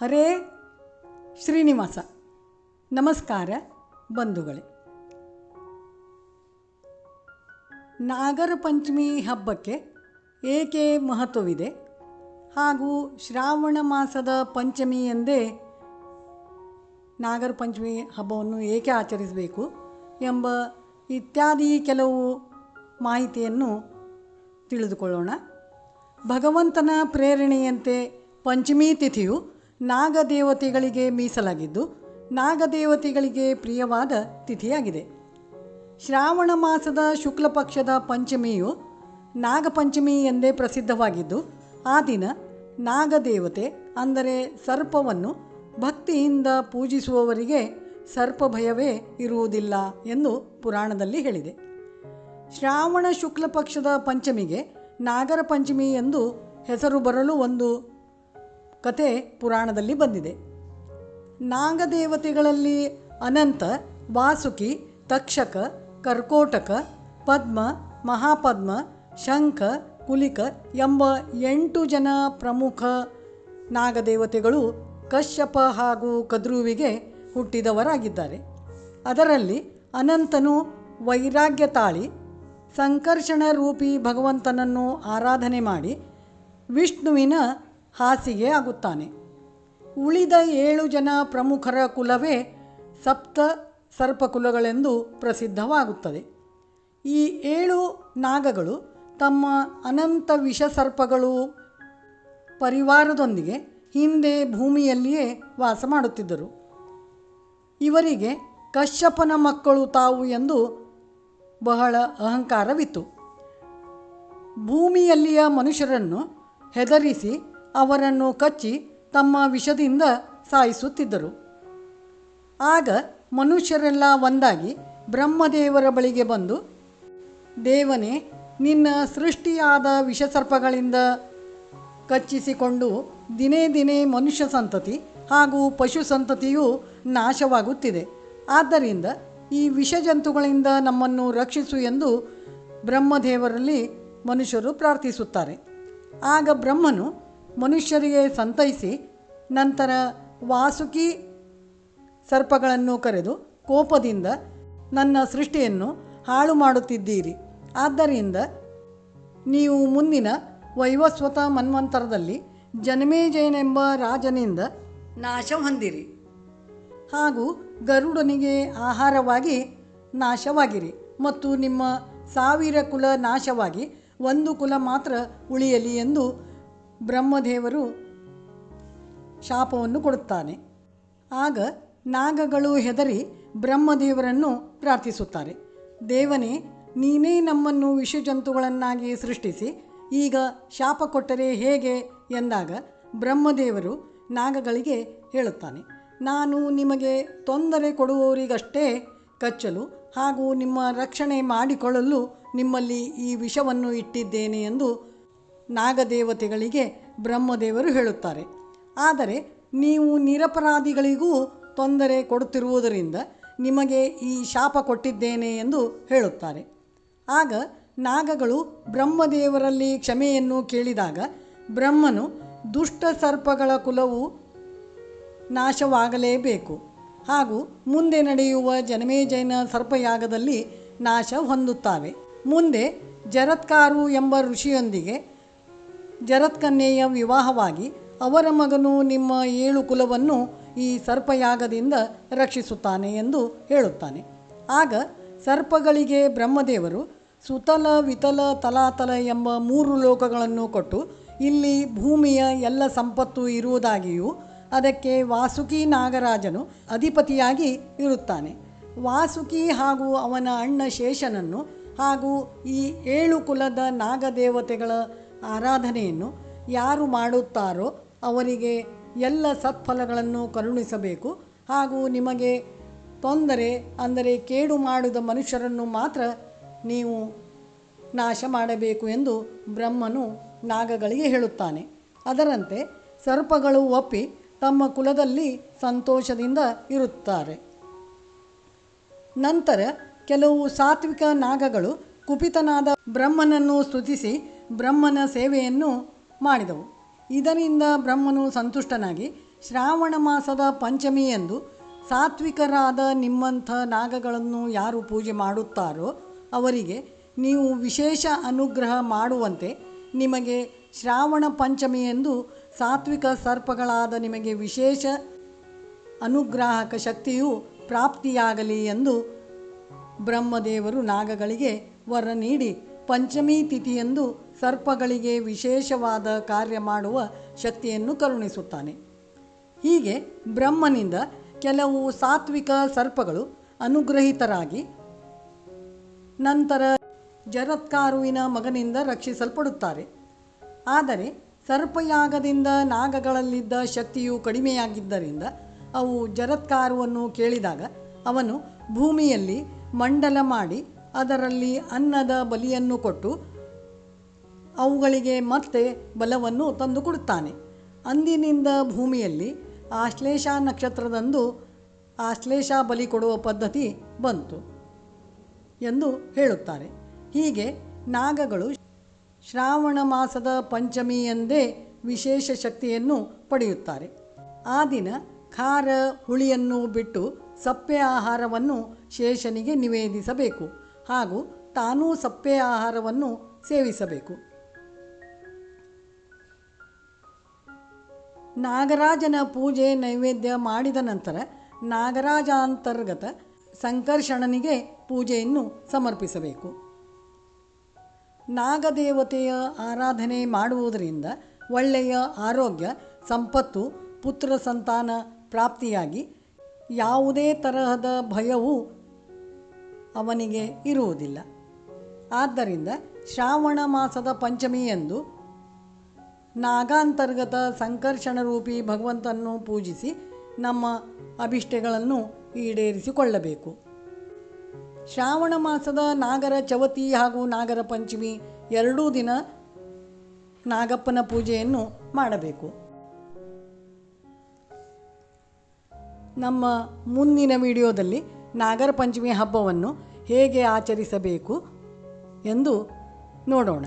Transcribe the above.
ಹರೇ ಶ್ರೀನಿವಾಸ. ನಮಸ್ಕಾರ ಬಂಧುಗಳೇ. ನಾಗರ ಪಂಚಮಿ ಹಬ್ಬಕ್ಕೆ ಏಕೆ ಮಹತ್ವವಿದೆ? ಹಾಗೂ ಶ್ರಾವಣ ಮಾಸದ ಪಂಚಮಿ ಎಂದೇ ನಾಗರ ಪಂಚಮಿ ಹಬ್ಬವನ್ನು ಏಕೆ ಆಚರಿಸಬೇಕು ಎಂಬ ಇತ್ಯಾದಿ ಕೆಲವು ಮಾಹಿತಿಯನ್ನು ತಿಳಿದುಕೊಳ್ಳೋಣ. ಭಗವಂತನ ಪ್ರೇರಣೆಯಂತೆ ಪಂಚಮಿ ತಿಥಿಯು ನಾಗದೇವತೆಗಳಿಗೆ ಮೀಸಲಾಗಿದ್ದು ನಾಗದೇವತೆಗಳಿಗೆ ಪ್ರಿಯವಾದ ತಿಥಿಯಾಗಿದೆ. ಶ್ರಾವಣ ಮಾಸದ ಶುಕ್ಲ ಪಕ್ಷದ ಪಂಚಮಿಯು ನಾಗಪಂಚಮಿ ಎಂದೇ ಪ್ರಸಿದ್ಧವಾಗಿದ್ದು, ಆ ದಿನ ನಾಗದೇವತೆ ಅಂದರೆ ಸರ್ಪವನ್ನು ಭಕ್ತಿಯಿಂದ ಪೂಜಿಸುವವರಿಗೆ ಸರ್ಪ ಭಯವೇ ಇರುವುದಿಲ್ಲ ಎಂದು ಪುರಾಣದಲ್ಲಿ ಹೇಳಿದೆ. ಶ್ರಾವಣ ಶುಕ್ಲ ಪಕ್ಷದ ಪಂಚಮಿಗೆ ನಾಗರ ಪಂಚಮಿ ಎಂದು ಹೆಸರು ಬರಲು ಒಂದು ಕತೆ ಪುರಾಣದಲ್ಲಿ ಬಂದಿದೆ. ನಾಗದೇವತೆಗಳಲ್ಲಿ ಅನಂತ, ವಾಸುಕಿ, ತಕ್ಷಕ, ಕರ್ಕೋಟಕ, ಪದ್ಮ, ಮಹಾಪದ್ಮ, ಶಂಖ, ಕುಲಿಕ ಎಂಬ ಎಂಟು ಜನ ಪ್ರಮುಖ ನಾಗದೇವತೆಗಳು ಕಶ್ಯಪ ಹಾಗೂ ಕದ್ರುವಿಗೆ ಹುಟ್ಟಿದವರಾಗಿದ್ದಾರೆ. ಅದರಲ್ಲಿ ಅನಂತನು ವೈರಾಗ್ಯ ತಾಳಿ ಸಂಕರ್ಷಣ ರೂಪಿ ಭಗವಂತನನ್ನು ಆರಾಧನೆ ಮಾಡಿ ವಿಷ್ಣುವಿನ ಹಾಸಿಗೆ ಆಗುತ್ತಾನೆ. ಉಳಿದ ಏಳು ಜನ ಪ್ರಮುಖರ ಕುಲವೇ ಸಪ್ತ ಸರ್ಪಕುಲಗಳೆಂದು ಪ್ರಸಿದ್ಧವಾಗುತ್ತದೆ. ಈ ಏಳು ನಾಗಗಳು ತಮ್ಮ ಅನಂತ ವಿಷಸರ್ಪಗಳು ಪರಿವಾರದೊಂದಿಗೆ ಹಿಂದೆ ಭೂಮಿಯಲ್ಲಿಯೇ ವಾಸ ಮಾಡುತ್ತಿದ್ದರು. ಇವರಿಗೆ ಕಶ್ಯಪನ ಮಕ್ಕಳು ತಾವು ಎಂದು ಬಹಳ ಅಹಂಕಾರವಿತ್ತು. ಭೂಮಿಯಲ್ಲಿಯ ಮನುಷ್ಯರನ್ನು ಹೆದರಿಸಿ ಅವರನ್ನು ಕಚ್ಚಿ ತಮ್ಮ ವಿಷದಿಂದ ಸಾಯಿಸುತ್ತಿದ್ದರು. ಆಗ ಮನುಷ್ಯರೆಲ್ಲ ಒಂದಾಗಿ ಬ್ರಹ್ಮದೇವರ ಬಳಿಗೆ ಬಂದು, ದೇವನೇ, ನಿನ್ನ ಸೃಷ್ಟಿಯಾದ ವಿಷಸರ್ಪಗಳಿಂದ ಕಚ್ಚಿಸಿಕೊಂಡು ದಿನೇ ದಿನೇ ಮನುಷ್ಯ ಸಂತತಿ ಹಾಗೂ ಪಶು ಸಂತತಿಯು ನಾಶವಾಗುತ್ತಿದೆ. ಆದ್ದರಿಂದ ಈ ವಿಷಜಂತುಗಳಿಂದ ನಮ್ಮನ್ನು ರಕ್ಷಿಸು ಎಂದು ಬ್ರಹ್ಮದೇವರಲ್ಲಿ ಮನುಷ್ಯರು ಪ್ರಾರ್ಥಿಸುತ್ತಾರೆ. ಆಗ ಬ್ರಹ್ಮನು ಮನುಷ್ಯರಿಗೆ ಸಂತೈಸಿ ನಂತರ ವಾಸುಕಿ ಸರ್ಪಗಳನ್ನು ಕರೆದು ಕೋಪದಿಂದ ನನ್ನ ಸೃಷ್ಟಿಯನ್ನು ಹಾಳು ಮಾಡುತ್ತಿದ್ದೀರಿ. ಆದ್ದರಿಂದ ನೀವು ಮುಂದಿನ ವೈವಸ್ವತ ಮನ್ವಂತರದಲ್ಲಿ ಜನಮೇಜಯನೆಂಬ ರಾಜನಿಂದ ನಾಶ ಹೊಂದಿರಿ ಹಾಗೂ ಗರುಡನಿಗೆ ಆಹಾರವಾಗಿ ನಾಶವಾಗಿರಿ ಮತ್ತು ನಿಮ್ಮ ಸಾವಿರ ಕುಲ ನಾಶವಾಗಿ ಒಂದು ಕುಲ ಮಾತ್ರ ಉಳಿಯಲಿ ಎಂದು ಬ್ರಹ್ಮದೇವರು ಶಾಪವನ್ನು ಕೊಡುತ್ತಾನೆ. ಆಗ ನಾಗಗಳು ಹೆದರಿ ಬ್ರಹ್ಮದೇವರನ್ನು ಪ್ರಾರ್ಥಿಸುತ್ತಾರೆ. ದೇವನೇ, ನೀನೇ ನಮ್ಮನ್ನು ವಿಷಜಂತುಗಳನ್ನಾಗಿ ಸೃಷ್ಟಿಸಿ, ಈಗ ಶಾಪ ಕೊಟ್ಟರೆ ಹೇಗೆ? ಎಂದಾಗ ಬ್ರಹ್ಮದೇವರು ನಾಗಗಳಿಗೆ ಹೇಳುತ್ತಾನೆ, ನಾನು ನಿಮಗೆ ತೊಂದರೆ ಕೊಡುವವರಿಗಷ್ಟೇ ಕಚ್ಚಲು ಹಾಗೂ ನಿಮ್ಮ ರಕ್ಷಣೆ ಮಾಡಿಕೊಳ್ಳಲು ನಿಮ್ಮಲ್ಲಿ ಈ ವಿಷವನ್ನು ಇಟ್ಟಿದ್ದೇನೆ ಎಂದು ನಾಗದೇವತೆಗಳಿಗೆ ಬ್ರಹ್ಮದೇವರು ಹೇಳುತ್ತಾರೆ. ಆದರೆ ನೀವು ನಿರಪರಾಧಿಗಳಿಗೂ ತೊಂದರೆ ಕೊಡುತ್ತಿರುವುದರಿಂದ ನಿಮಗೆ ಈ ಶಾಪ ಕೊಟ್ಟಿದ್ದೇನೆ ಎಂದು ಹೇಳುತ್ತಾರೆ. ಆಗ ನಾಗಗಳು ಬ್ರಹ್ಮದೇವರಲ್ಲಿ ಕ್ಷಮೆಯನ್ನು ಕೇಳಿದಾಗ ಬ್ರಹ್ಮನು ದುಷ್ಟ ಸರ್ಪಗಳ ಕುಲವು ನಾಶವಾಗಲೇಬೇಕು. ಹಾಗೂ ಮುಂದೆ ನಡೆಯುವ ಜನಮೇಜಯನ ಸರ್ಪಯಾಗದಲ್ಲಿ ನಾಶ ಹೊಂದುತ್ತವೆ. ಮುಂದೆ ಜರತ್ಕಾರು ಎಂಬ ಋಷಿಯೊಂದಿಗೆ ಜರತ್ಕನ್ಯೆಯ ವಿವಾಹವಾಗಿ ಅವರ ಮಗನು ನಿಮ್ಮ ಏಳು ಕುಲವನ್ನು ಈ ಸರ್ಪಯಾಗದಿಂದ ರಕ್ಷಿಸುತ್ತಾನೆ ಎಂದು ಹೇಳುತ್ತಾನೆ. ಆಗ ಸರ್ಪಗಳಿಗೆ ಬ್ರಹ್ಮದೇವರು ಸುತಲ ವಿತಲ ತಲಾತಲ ಎಂಬ ಮೂರು ಲೋಕಗಳನ್ನು ಕೊಟ್ಟು ಇಲ್ಲಿ ಭೂಮಿಯ ಎಲ್ಲ ಸಂಪತ್ತು ಇರುವುದಾಗಿಯೂ ಅದಕ್ಕೆ ವಾಸುಕಿ ನಾಗರಾಜನು ಅಧಿಪತಿಯಾಗಿ ಇರುತ್ತಾನೆ. ವಾಸುಕಿ ಹಾಗೂ ಅವನ ಅಣ್ಣ ಶೇಷನನ್ನು ಹಾಗೂ ಈ ಏಳು ಕುಲದ ನಾಗದೇವತೆಗಳ ಆರಾಧನೆಯನ್ನು ಯಾರು ಮಾಡುತ್ತಾರೋ ಅವರಿಗೆ ಎಲ್ಲ ಸತ್ಫಲಗಳನ್ನು ಕರುಣಿಸಬೇಕು. ಹಾಗೂ ನಿಮಗೆ ತೊಂದರೆ ಅಂದರೆ ಕೇಡು ಮಾಡಿದ ಮನುಷ್ಯರನ್ನು ಮಾತ್ರ ನೀವು ನಾಶ ಮಾಡಬೇಕು ಎಂದು ಬ್ರಹ್ಮನು ನಾಗಗಳಿಗೆ ಹೇಳುತ್ತಾನೆ. ಅದರಂತೆ ಸರ್ಪಗಳು ಒಪ್ಪಿ ತಮ್ಮ ಕುಲದಲ್ಲಿ ಸಂತೋಷದಿಂದ ಇರುತ್ತಾರೆ. ನಂತರ ಕೆಲವು ಸಾತ್ವಿಕ ನಾಗಗಳು ಕುಪಿತನಾದ ಬ್ರಹ್ಮನನ್ನು ಸ್ತುತಿಸಿ ಬ್ರಹ್ಮನ ಸೇವೆಯನ್ನು ಮಾಡಿದವು. ಇದರಿಂದ ಬ್ರಹ್ಮನು ಸಂತುಷ್ಟನಾಗಿ ಶ್ರಾವಣ ಮಾಸದ ಪಂಚಮಿಯಂದು ಸಾತ್ವಿಕರಾದ ನಿಮ್ಮಂಥ ನಾಗಗಳನ್ನು ಯಾರು ಪೂಜೆ ಮಾಡುತ್ತಾರೋ ಅವರಿಗೆ ನೀವು ವಿಶೇಷ ಅನುಗ್ರಹ ಮಾಡುವಂತೆ ನಿಮಗೆ ಶ್ರಾವಣ ಪಂಚಮಿಯಂದು ಸಾತ್ವಿಕ ಸರ್ಪಗಳಾದ ನಿಮಗೆ ವಿಶೇಷ ಅನುಗ್ರಾಹಕ ಶಕ್ತಿಯು ಪ್ರಾಪ್ತಿಯಾಗಲಿ ಎಂದು ಬ್ರಹ್ಮದೇವರು ನಾಗಗಳಿಗೆ ವರ ನೀಡಿ ಪಂಚಮಿ ತಿಥಿಯಂದು ಸರ್ಪಗಳಿಗೆ ವಿಶೇಷವಾದ ಕಾರ್ಯ ಮಾಡುವ ಶಕ್ತಿಯನ್ನು ಕರುಣಿಸುತ್ತಾನೆ. ಹೀಗೆ ಬ್ರಹ್ಮನಿಂದ ಕೆಲವು ಸಾತ್ವಿಕ ಸರ್ಪಗಳು ಅನುಗ್ರಹಿತರಾಗಿ ನಂತರ ಜರತ್ಕಾರುವಿನ ಮಗನಿಂದ ರಕ್ಷಿಸಲ್ಪಡುತ್ತಾರೆ. ಆದರೆ ಸರ್ಪಯಾಗದಿಂದ ನಾಗಗಳಲ್ಲಿದ್ದ ಶಕ್ತಿಯು ಕಡಿಮೆಯಾಗಿದ್ದರಿಂದ ಅವು ಜರತ್ಕಾರುವನ್ನು ಕೇಳಿದಾಗ ಅವನು ಭೂಮಿಯಲ್ಲಿ ಮಂಡಲ ಮಾಡಿ ಅದರಲ್ಲಿ ಅನ್ನದ ಬಲಿಯನ್ನು ಕೊಟ್ಟು ಅವುಗಳಿಗೆ ಮತ್ತೆ ಬಲವನ್ನು ತಂದುಕೊಡುತ್ತಾನೆ ಅಂದಿನಿಂದ ಭೂಮಿಯಲ್ಲಿ ಆಶ್ಲೇಷ ನಕ್ಷತ್ರದಂದು ಆಶ್ಲೇಷ ಬಲಿ ಕೊಡುವ ಪದ್ಧತಿ ಬಂತು ಎಂದು ಹೇಳುತ್ತಾರೆ. ಹೀಗೆ ನಾಗಗಳು ಶ್ರಾವಣ ಮಾಸದ ಪಂಚಮಿಯಂದೇ ವಿಶೇಷ ಶಕ್ತಿಯನ್ನು ಪಡೆಯುತ್ತಾರೆ. ಆ ದಿನ ಖಾರ ಹುಳಿಯನ್ನು ಬಿಟ್ಟು ಸಪ್ಪೆ ಆಹಾರವನ್ನು ಶೇಷನಿಗೆ ನಿವೇದಿಸಬೇಕು. ಹಾಗೂ ತಾನೂ ಸಪ್ಪೆ ಆಹಾರವನ್ನು ಸೇವಿಸಬೇಕು. ನಾಗರಾಜನ ಪೂಜೆ ನೈವೇದ್ಯ ಮಾಡಿದ ನಂತರ ನಾಗರಾಜಾಂತರ್ಗತ ಸಂಕರ್ಷಣನಿಗೆ ಪೂಜೆಯನ್ನು ಸಮರ್ಪಿಸಬೇಕು. ನಾಗದೇವತೆಯ ಆರಾಧನೆ ಮಾಡುವುದರಿಂದ ಒಳ್ಳೆಯ ಆರೋಗ್ಯ, ಸಂಪತ್ತು ಪುತ್ರ ಸಂತಾನ ಪ್ರಾಪ್ತಿಯಾಗಿ ಯಾವುದೇ ತರಹದ ಭಯವು ಅವನಿಗೆ ಇರುವುದಿಲ್ಲ. ಆದ್ದರಿಂದ ಶ್ರಾವಣ ಮಾಸದ ಪಂಚಮಿಯಂದು ನಾಗಾಂತರ್ಗತ ಸಂಕರ್ಷಣರೂಪಿ ಭಗವಂತನನ್ನು ಪೂಜಿಸಿ ನಮ್ಮ ಅಭಿಷ್ಟೆಗಳನ್ನು ಈಡೇರಿಸಿಕೊಳ್ಳಬೇಕು. ಶ್ರಾವಣ ಮಾಸದ ನಾಗರ ಚವತಿ ಹಾಗೂ ನಾಗರ ಪಂಚಮಿ ಎರಡೂ ದಿನ ನಾಗಪ್ಪನ ಪೂಜೆಯನ್ನು ಮಾಡಬೇಕು. ನಮ್ಮ ಮುಂದಿನ ವಿಡಿಯೋದಲ್ಲಿ ನಾಗರ ಪಂಚಮಿ ಹಬ್ಬವನ್ನು ಹೇಗೆ ಆಚರಿಸಬೇಕು ಎಂದು ನೋಡೋಣ.